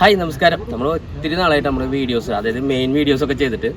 Hi നമസ്കാരം. നമ്മൾ ഒത്തിരി നാളായിട്ട് നമ്മൾ വീഡിയോസ് അതായത് മെയിൻ വീഡിയോസ് ഒക്കെ ചെയ്തിട്ട്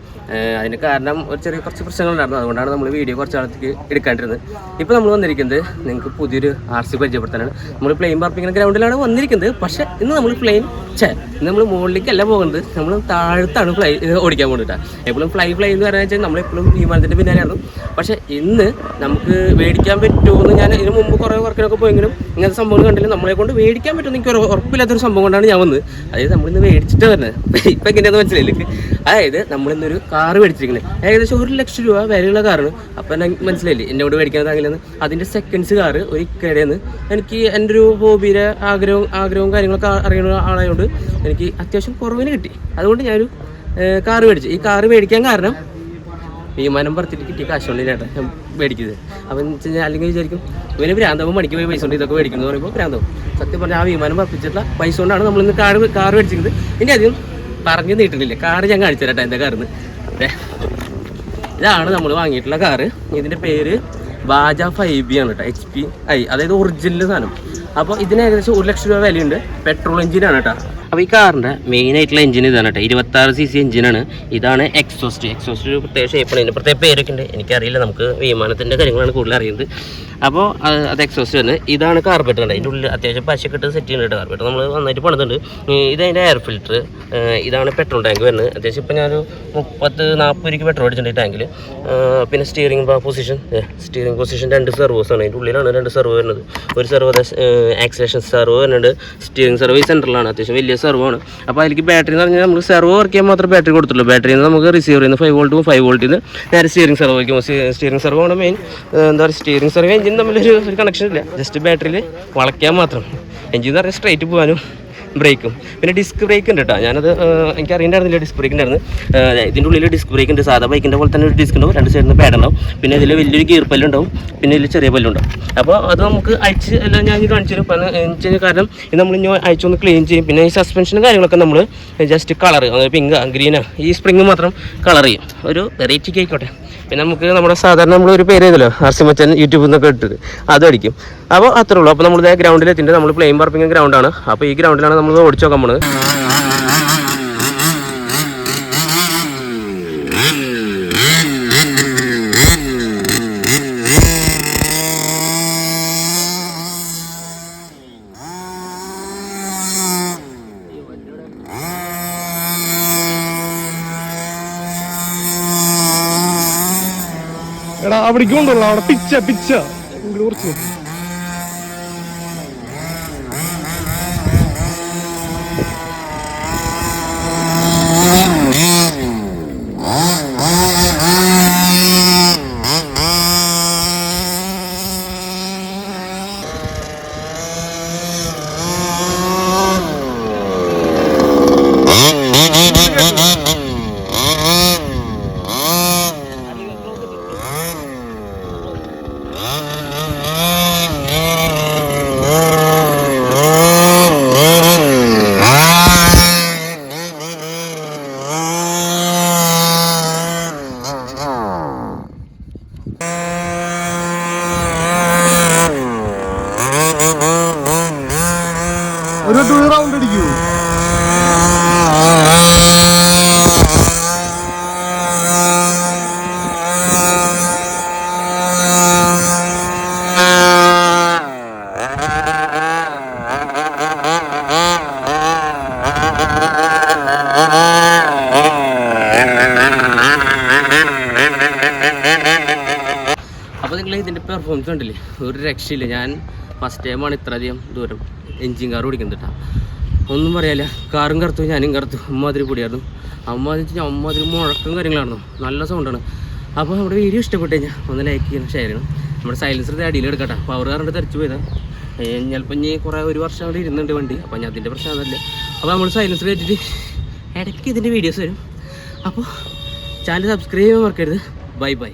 അതിന് കാരണം ഒരു ചെറിയ കുറച്ച് പ്രശ്നങ്ങളുണ്ടായിരുന്നു. അതുകൊണ്ടാണ് നമ്മൾ വീഡിയോ കുറച്ച് നാളത്തേക്ക് എടുക്കാണ്ടിരുന്നത്. ഇപ്പോൾ നമ്മൾ വന്നിരിക്കുന്നത് നിങ്ങൾക്ക് പുതിയൊരു ആർ സി പരിചയപ്പെടുത്താനാണ്. നമ്മൾ പ്ലെയിൻ പാർപ്പിക്കുന്ന ഗ്രൗണ്ടിലാണ് വന്നിരിക്കുന്നത്. പക്ഷേ ഇന്ന് നമ്മൾ പ്ലെയിൻ ചേ നമ്മൾ മുകളിലേക്കല്ല പോകുന്നത്. നമ്മൾ താഴത്താണ് ഫ്ലൈ ഓടിക്കാൻ പോകുന്നത് എപ്പോഴും ഫ്ലൈ ഫ്ലൈ എന്ന് പറയുന്നത് വെച്ചാൽ നമ്മളെപ്പോഴും വിമാനത്തിന്റെ പിന്നാലെയാണ്. പക്ഷേ ഇന്ന് നമുക്ക് മേടിക്കാൻ പറ്റുമോ എന്ന് ഞാൻ ഇതിന് മുമ്പ് കുറേ വർക്കിനൊക്കെ പോയെങ്കിലും ഇങ്ങനത്തെ സംഭവം കണ്ടില്ല. നമ്മളെ കൊണ്ട് മേടിക്കാൻ പറ്റുമെന്ന് എനിക്ക് ഉറപ്പില്ലാത്തൊരു സംഭവം കൊണ്ടാണ് ഞാൻ വന്നത്. അതായത് നമ്മളിന്ന് മേടിച്ചിട്ട് വരുന്നത്. ഇപ്പം എങ്ങനെയാണെന്ന് മനസ്സിലായില്ലേ? അതായത് നമ്മളിന്നൊരു കാറ് മേടിച്ചിരിക്കുന്നത് ഏകദേശം ഒരു ലക്ഷം രൂപ വിലയുള്ള കാറാണ് അപ്പം മനസ്സിലായില്ലേ? എന്നോട് മേടിക്കാൻ മേടിക്കാനാകില്ലെന്ന് അതിന്റെ സെക്കൻഡ്സ് കാറ് ഒരു ഇക്കടയെന്ന് എനിക്ക് എന്റെ ഒരു ഹോബിയുടെ ആഗ്രഹവും ആഗ്രഹവും കാര്യങ്ങളൊക്കെ അറിയുന്ന ആളായതുകൊണ്ട് എനിക്ക് അത്യാവശ്യം കുറവിന് കിട്ടി. അതുകൊണ്ട് ഞാനൊരു കാറ് മേടിച്ചു. ഈ കാറ് മേടിക്കാൻ കാരണം വിമാനം പറത്തിട്ട് കിട്ടിയ കാശ് കൊണ്ട് ചേട്ടാ ഞാൻ മേടിക്കുന്നത്. അപ്പം എന്ന് വെച്ച് കഴിഞ്ഞാൽ അല്ലെങ്കിൽ വിചാരിക്കും ഇവന് ഭ്രാന്തവും മണിക്ക് പോയി പൈസ കൊണ്ട് ഇതൊക്കെ മേടിക്കുന്നു പറയുമ്പോൾ ഭ്രാന്തവും. സത്യം പറഞ്ഞാൽ ആ വിമാനം പറപ്പിച്ചിട്ടുള്ള പൈസ കൊണ്ടാണ് നമ്മൾ ഇന്ന് കാർ കാർ മേടിച്ചിരിക്കുന്നത്. ഇനി അധികം പറഞ്ഞു നീട്ടുന്നില്ല. കാർ ഞാൻ കാണിച്ചു തരട്ടെ എന്റെ കാറിന്ന്. അതെ ഇതാണ് നമ്മൾ വാങ്ങിയിട്ടുള്ള കാറ്. ഇതിന്റെ പേര് വാജ ഫൈവ് ബി ആണ് കേട്ടോ എച്ച് പി ഐ അതായത് ഒറിജിനൽ സാധനം. അപ്പോൾ ഇതിന് ഏകദേശം ഒരു ലക്ഷം രൂപ വിലയുണ്ട്. പെട്രോൾ എഞ്ചിനാണ് കേട്ടോ. അപ്പോൾ ഈ കാറിന്റെ മെയിൻ ആയിട്ടുള്ള എഞ്ചിൻ ഇതാണ് കേട്ടോ. ഇരുപത്താറ് സി സി എഞ്ചിനാണ് ഇതാണ് എക്സോസ്റ്റ് എക്സോസ്റ്റ് ഒരു പ്രത്യേക ഷേപ്പാണ് ഇതിന് പ്രത്യേക പേരൊക്കെ ഉണ്ട്. എനിക്കറിയില്ല. നമുക്ക് വിമാനത്തിന്റെ കാര്യങ്ങളാണ് കൂടുതൽ അറിയുന്നത്. അപ്പോൾ അത് എക്സോസ്റ്റ് വരുന്നത് ഇതാണ് കാർപ്പറ്റ് അതിന്റെ ഉള്ളിൽ അത്യാവശ്യം പശയൊക്കെ സെറ്റ് ചെയ്യുന്നുണ്ട് കാർപ്പറ്റ് നമ്മൾ നന്നായിട്ട് പണിതുണ്ട് ഇത് അതിന്റെ എയർ ഫിൽറ്റർ ഇതാണ് പെട്രോൾ ടാങ്ക് വരുന്നത്. അത്യാവശ്യം ഇപ്പോൾ ഞാനൊരു മുപ്പത്ത് നാൽപ്പത് രൂപയ്ക്ക് പെട്രോൾ അടിച്ചിട്ടുണ്ട് ഈ ടാങ്കിൽ പിന്നെ സ്റ്റിയറിംഗ് പൊസിഷൻ സ്റ്റിയറിംഗ് പൊസിഷൻ രണ്ട് സെർവോസാണ് അതിന്റെ ഉള്ളിലാണ് രണ്ട് സെർവോ വരുന്നത്. ഒരു സെർവോ ആക്സിലേഷൻ സെർവോ വരുന്നുണ്ട്. സ്റ്റിയറിംഗ് സെർവോ ഈ സെന്ററിലാണ് അത്യാവശ്യം വലിയ ആണ്. അപ്പോൾ അതിലേക്ക് ബാറ്ററി എന്ന് പറഞ്ഞാൽ നമുക്ക് സെർവോ വർക്ക് ചെയ്യാൻ മാത്രം ബാറ്ററി കൊടുത്തുള്ളൂ. ബാറ്ററിയിൽ നിന്ന് നമുക്ക് റിസീവ് നിന്ന് ഫൈവ് വോൾട്ടും ഫൈവ് വോൾട്ടിൽ നിന്ന് നേരെ സ്റ്റിയറിംഗ് സെർവോ വയ്ക്കും സ്റ്റിയറിംഗ് ആണ് മെയിൻ എന്താ പറയുക സ്റ്റിയറിംഗ് സെർവോ എഞ്ചിൻ തമ്മിലൊരു ഒരു കണക്ഷൻ ഇല്ല. ജസ്റ്റ് ബാറ്ററിയിൽ വളയ്ക്കാൻ മാത്രം. എഞ്ചിൻ എന്ന് പറഞ്ഞാൽ സ്ട്രൈറ്റ് പോകാനും ബ്രേക്കും പിന്നെ ഡിസ്ക് ബ്രേക്ക് ഉണ്ട് കേട്ടോ ഞാനത് എനിക്ക് അറിയണ്ടായിരുന്നില്ല ഡിസ്ക് ബ്രേക്ക് ഉണ്ടായിരുന്നു. ഇതിന്റെ ഉള്ളിൽ ഡിസ്ക് ബ്രേക്ക് ഉണ്ട്. സാധാ ബൈക്കിന്റെ പോലെ തന്നെ ഒരു ഡിസ്ക് ഉണ്ടാവും. രണ്ട് സൈഡിൽ നിന്ന് പിന്നെ ഇതിൽ വലിയൊരു ഗിയർ പല്ലുണ്ടാവും പിന്നെ ഇതിൽ ചെറിയ പല്ലുണ്ടാവും അപ്പോൾ അത് നമുക്ക് അയച്ച് എല്ലാം ഞാൻ കാണിച്ചു തരും. എന്ന് കാരണം ഇത് നമ്മൾ ഇനി അയച്ചു ഒന്ന് ക്ലീൻ ചെയ്യും. പിന്നെ ഈ സസ്പെൻഷനും കാര്യങ്ങളൊക്കെ നമ്മൾ ജസ്റ്റ് കളർ പിങ്ക് ഗ്രീനാണ് ഈ സ്പ്രിങ് മാത്രം കളർ ചെയ്യും. ഒരു വെറൈറ്റിക്ക് ആയിക്കോട്ടെ. പിന്നെ നമുക്ക് നമ്മുടെ സാധാരണ നമ്മൾ ഒരു പേര് ചെയ്തല്ലോ ആർസിമച്ചൻ യൂട്യൂബിൽ നിന്നൊക്കെ ഇട്ടിട്ട്. അതടിക്കും അപ്പോൾ അത്രേ ഉള്ളൂ. അപ്പോൾ നമ്മൾ ഗ്രൗണ്ടിൽ എത്തിയിട്ട് നമ്മൾ പ്ലെയിൻ പാർപ്പിംഗ് ഗ്രൗണ്ടാണ് അപ്പോൾ ഈ ഗ്രൗണ്ടിലാണ് നമ്മൾ ഓടിച്ചു നോക്കാൻ പോണത്. എടാ അവിടേക്കും കൊണ്ടുള്ള അവിടെ പിച്ച പിച്ച. കുറച്ച് ഒരു ടൂ റൗണ്ട് അടിക്കൂ. അപ്പോൾ നിങ്ങൾ ഇതിന്റെ പെർഫോമൻസ് കണ്ടില്ലേ? ഒരു രക്ഷയില്ല. ഞാൻ ഫസ്റ്റ് ടൈമാണ് ഇത്രയധികം ദൂരം. എഞ്ചിൻ കാർ ഓടിക്കുന്നത് കേട്ടോ ഒന്നും പറയാല്ല കാറും കറുത്തു ഞാനും കറുത്തു. അമ്മാതിരി പൊടിയായിരുന്നു. അമ്മാതിരി വെച്ചാൽ അമ്മാതിരി മുഴക്കം കാര്യങ്ങളായിരുന്നു. നല്ല സൗണ്ടാണ് അപ്പോൾ നമ്മുടെ വീഡിയോ ഇഷ്ടപ്പെട്ട് കഴിഞ്ഞാൽ ഒന്ന് ലൈക്ക് ചെയ്യണം ഷെയർ ചെയ്യണം. നമ്മുടെ സൈലൻസർ അടിയിൽ എടുക്കട്ടെ. പവർ കാറിന്റെ തെരച്ചു പോയതാണ് ചിലപ്പോൾ ഇനി കുറേ ഒരു വർഷം കൂടി ഇരുന്നുണ്ട് വണ്ടി. അപ്പോൾ ഞാൻ അതിന്റെ പ്രശ്നം അതല്ലേ അപ്പോൾ നമ്മൾ സൈലൻസർ കയറ്റിട്ട് ഇടയ്ക്ക് ഇതിന്റെ വീഡിയോസ് വരും. അപ്പോൾ ചാനൽ സബ്സ്ക്രൈബ് ചെയ്യാൻ മറക്കരുത്. Bye bye